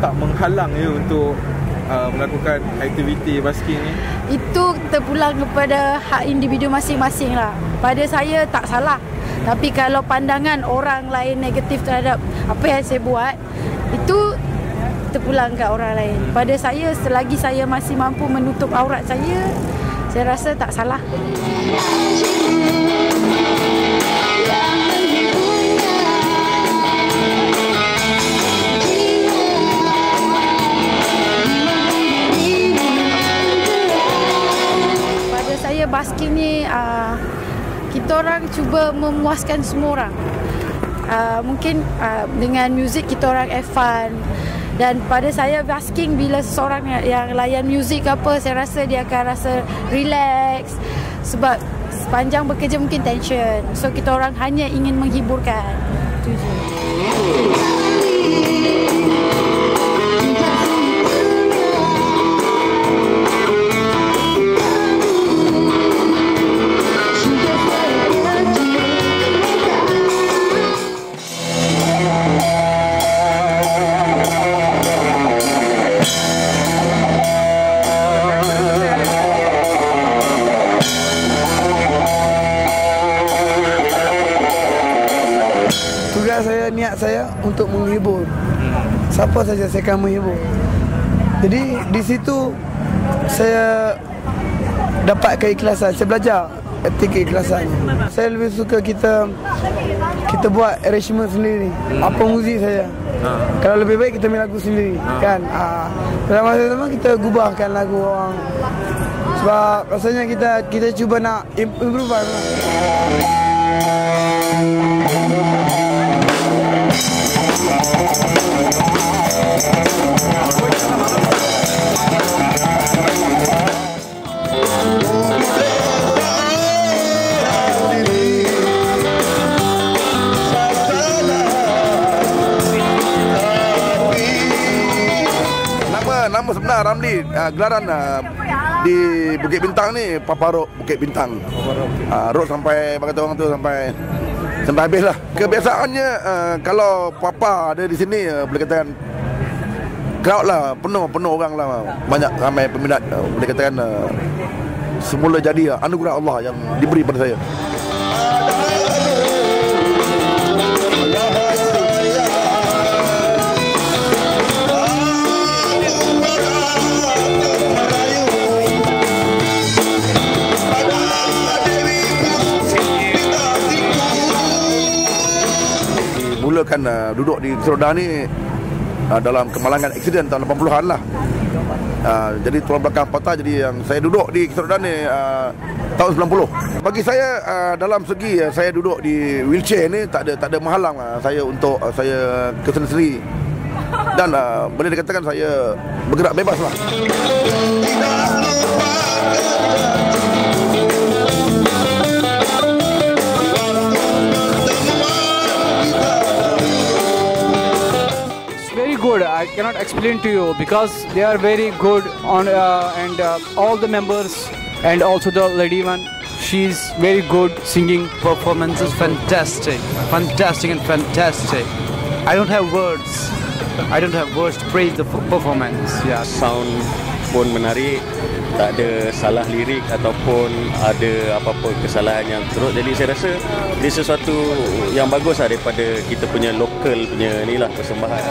tak menghalang ya untuk uh, melakukan aktiviti basking ni? Itu terpulang kepada hak individu masing-masing lah. Pada saya tak salah. Tapi kalau pandangan orang lain negatif terhadap apa yang saya buat, itu terpulang ke orang lain. Pada saya, selagi saya masih mampu menutup aurat saya, saya rasa tak salah. Basking ni uh, kita orang cuba memuaskan semua orang. Uh, mungkin uh, dengan muzik kita orang have fun dan pada saya basking bila seseorang yang, layan muzik apa saya rasa dia akan rasa relax. Sebab sepanjang bekerja mungkin tension. So kita orang hanya ingin menghiburkan. Je Tugas saya, niat saya untuk menghibur. Siapa saja saya akan menghibur. Jadi di situ saya dapat keikhlasan. Saya belajar etik keikhlasan. Saya lebih suka kita kita buat arrangement sendiri. Apa muzik saya. Kalau lebih baik kita main lagu sendiri kan. Ah, dalam masa sama kita gubahkan lagu orang. Sebab rasanya kita kita cuba nak improve lah. Nama sebenar Ramli uh, gelaran uh, di Bukit Bintang ni Papa Rock Bukit Bintang. Uh, road sampai bagi orang tu sampai sampai habis lah. Kebiasaannya uh, kalau Papa ada di sini uh, boleh katakan crowd lah penuh penuh orang lah banyak ramai peminat uh, boleh katakan uh, semula jadi uh, anugerah Allah yang diberi pada saya. Mulakan uh, duduk di Seroda ni uh, dalam kemalangan aksiden tahun 80-an lah. Uh, jadi tulang belakang patah jadi yang saya duduk di Seroda ni uh, tahun 90. Bagi saya uh, dalam segi uh, saya duduk di wheelchair ni tak ada tak ada menghalang uh, saya untuk uh, saya sendiri. Dan uh, boleh dikatakan saya bergerak bebas lah. Good. I cannot explain to you because they are very good on uh, and uh, all the members and also the lady one. She's very good singing. performance is fantastic, fantastic and fantastic. I don't have words. I don't have words to praise the performance. Yeah. sound pun menarik tak ada salah lirik ataupun ada apa-apa kesalahan yang teruk. Jadi saya rasa dia sesuatu yang bagus lah daripada kita punya lokal punya ni lah persembahan